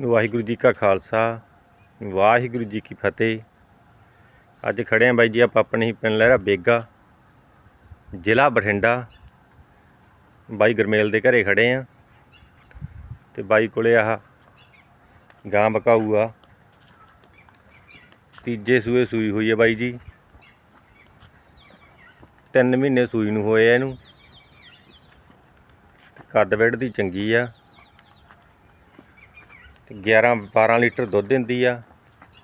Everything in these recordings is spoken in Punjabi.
ਵਾਹਿਗੁਰੂ ਜੀ ਕਾ ਖਾਲਸਾ, ਵਾਹਿਗੁਰੂ ਜੀ ਕੀ ਫਤਿਹ। ਅੱਜ ਖੜੇ ਆਂ ਬਾਈ ਜੀ, ਆਪਾਂ ਆਪਣੇ ਹੀ ਪਿੰਡ ਲਹਿਰਾ ਬੇਗਾ, ਜ਼ਿਲ੍ਹਾ ਬਠਿੰਡਾ। ਬਾਈ ਗਰਮੇਲ ਦੇ ਘਰੇ ਖੜੇ ਆਂ ਤੇ ਬਾਈ ਕੋਲੇ ਆਹ ਗਾਂ ਬਕਾਊ ਆ। ਤੀਜੇ ਸੂਏ ਸੂਈ ਹੋਈ ਹੈ ਬਾਈ ਜੀ। ਤਿੰਨ ਮਹੀਨੇ ਸੂਈ ਨੂੰ ਹੋਏ ਆ ਇਹਨੂੰ। ਕੱਦ ਵੱਡ ਦੀ ਚੰਗੀ ਆ। ਤੇ 11 12 ਲੀਟਰ ਦੁੱਧ ਦਿੰਦੀ ਆ।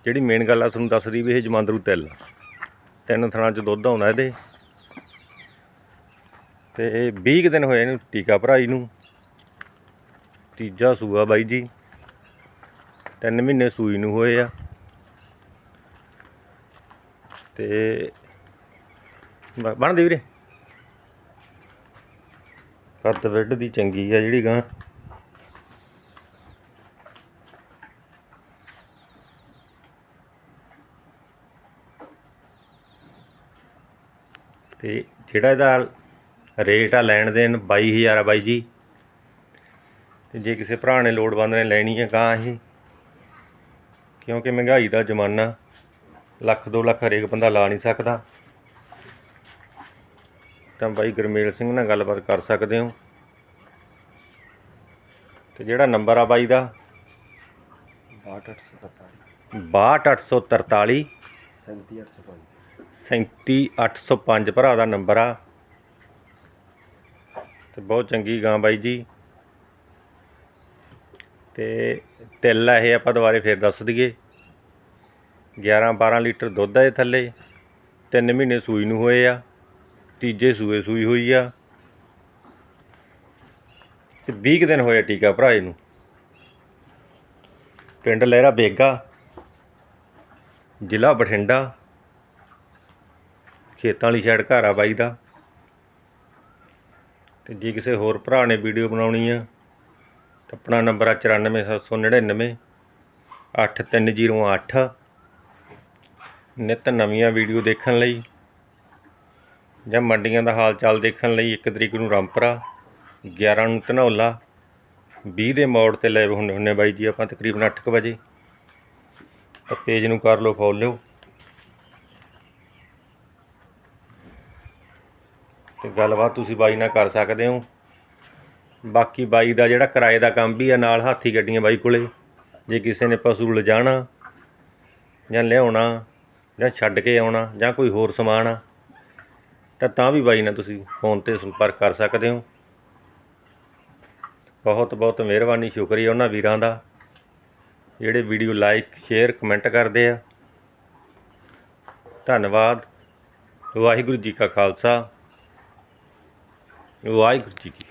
ਜਿਹੜੀ ਮੇਨ ਗੱਲ ਆ, ਤੁਹਾਨੂੰ ਦੱਸਦੀ ਵੀ ਇਹ ਜਮਾਂਦਰੂ ਤਿਲ। ਆ। ਤਿੰਨ ਥਣਾਂ ਚ ਦੁੱਧ ਆਉਂਦਾ ਇਹਦੇ। ਤੇ ਇਹ 20 ਕੁ ਦਿਨ ਹੋਏ ਇਹਨੂੰ ਟੀਕਾ ਭਰਾਈ ਨੂੰ। ਤੀਜਾ ਸੂਆ ਬਾਈ ਜੀ। ਤਿੰਨ ਮਹੀਨੇ ਸੂਈ ਨੂੰ ਹੋਏ ਆ। ਤੇ ਬ- ਬਣਦੀ ਵੀਰੇ? ਕੱਦ ਵਿੱਢ ਦੀ ਚੰਗੀ ਆ ਜਿਹੜੀ ਗਾਂ। ਤੇ ਜਿਹੜਾ ਇਹਦਾ ਰੇਟ ਆ ਲੈਣ ਦੇਣ 22000 ਆ ਬਾਈ ਜੀ। ਤੇ ਜੇ ਕਿਸੇ ਭਰਾ ਨੇ ਲੋੜਵੰਦ ਨੇ ਲੈਣੀ ਹੈ ਗਾਂ ਇਹ। ਕਿਉਂਕਿ ਮਹਿੰਗਾਈ ਦਾ ਜ਼ਮਾਨਾ ਲੱਖ 2 ਲੱਖ ਹਰੇਕ ਬੰਦਾ ਲਾ ਨਹੀਂ ਸਕਦਾ। ਤਾਂ ਬਾਈ ਗਰਮੇਲ ਸਿੰਘ ਨਾਲ ਗੱਲਬਾਤ ਕਰ ਸਕਦੇ ਹੋ। ਤੇ ਜਿਹੜਾ ਨੰਬਰ ਆ ਬਾਈ ਦਾ? 62843 37805 ਭਰਾ ਦਾ ਨੰਬਰ ਆ। ਤੇ ਬਹੁਤ ਚੰਗੀ ਗਾਂ ਬਾਈ ਜੀ। ਤੇ ਤਿਲ ਆ ਇਹ ਆਪਾਂ ਦੁਬਾਰੇ ਫੇਰ ਦੱਸ ਦਈਏ। 11 12 ਲੀਟਰ ਦੁੱਧ ਆ ਇਹ ਥੱਲੇ। 3 ਮਹੀਨੇ ਸੂਈ ਨੂੰ ਹੋਏ ਆ। ਤੀਜੇ ਸੂਏ ਸੂਈ ਹੋਈ ਆ। ਤੇ 20 ਕੁ ਦਿਨ ਹੋਏ ਟੀਕਾ ਭਰਾਏ ਨੂੰ ਪਿੰਡ ਲਹਿਰਾ ਬੇਗਾ। ਜ਼ਿਲ੍ਹਾ ਬਠਿੰਡਾ। ਖੇਤਾਂ ਵਾਲੀ ਸਾਈਡ ਘਰ ਆ ਬਾਈ ਦਾ। ਤੇ ਜੇ ਕਿਸੇ ਹੋਰ ਭਰਾ ਨੇ ਵੀਡੀਓ ਬਣਾਉਣੀ ਆ, ਤਾਂ ਆਪਣਾ ਨੰਬਰ ਆ 94799 8308 ਨਿਤ ਨਵੀਆਂ ਵੀਡੀਓ ਦੇਖਣ ਲਈ ਜਾਂ ਮੰਡੀਆਂ ਦਾ ਹਾਲ ਚਾਲ ਦੇਖਣ ਲਈ 1 ਤਰੀਕ ਨੂੰ ਰਾਮਪਰਾ 11 ਨੂੰ ਧਨੌਲਾ 20 ਦੇ ਮੋੜ ਤੇ ਲਾਈਵ ਹੁੰਦੇ ਹੁੰਨੇ ਬਾਈ ਜੀ ਆਪਾਂ ਤਕਰੀਬਨ 8:00 ਵਜੇ। ਤਾਂ ਪੇਜ ਨੂੰ ਕਰ ਲਓ ਫੋਲੋ ਤੇ ਗੱਲਬਾਤ ਤੁਸੀਂ ਬਾਈ ਨਾਲ ਕਰ ਸਕਦੇ ਹੋ। ਬਾਕੀ ਬਾਈ ਦਾ ਜਿਹੜਾ ਕਿਰਾਏ ਦਾ ਕੰਮ ਵੀ ਆ, ਨਾਲ ਹਾਥੀ ਗੱਡੀਆਂ ਬਾਈ ਕੋਲੇ। ਜੇ ਕਿਸੇ ਨੇ ਪਸ਼ੂ ਲਿਜਾਣਾ ਜਾਂ ਲਿਆਉਣਾ ਜਾਂ ਛੱਡ ਕੇ ਆਉਣਾ ਜਾਂ ਕੋਈ ਹੋਰ ਸਮਾਨ ਆ, ਤਾਂ ਤਾਂ ਵੀ ਬਾਈ ਨਾਲ ਤੁਸੀਂ ਫੋਨ ਤੇ ਸੰਪਰਕ ਕਰ ਸਕਦੇ ਹੋ। ਬਹੁਤ ਬਹੁਤ ਮਿਹਰਬਾਨੀ, ਸ਼ੁਕਰੀਆ ਉਹਨਾਂ ਵੀਰਾਂ ਦਾ, ਜਿਹੜੇ ਵੀਡੀਓ ਲਾਈਕ, ਸ਼ੇਅਰ, ਕਮੈਂਟ ਕਰਦੇ ਆ। ਧੰਨਵਾਦ। ਵਾਹਿਗੁਰੂ ਜੀ ਕਾ ਖਾਲਸਾ। ਵਾਹਿਗੁਰੂ ਜੀ ਕੀ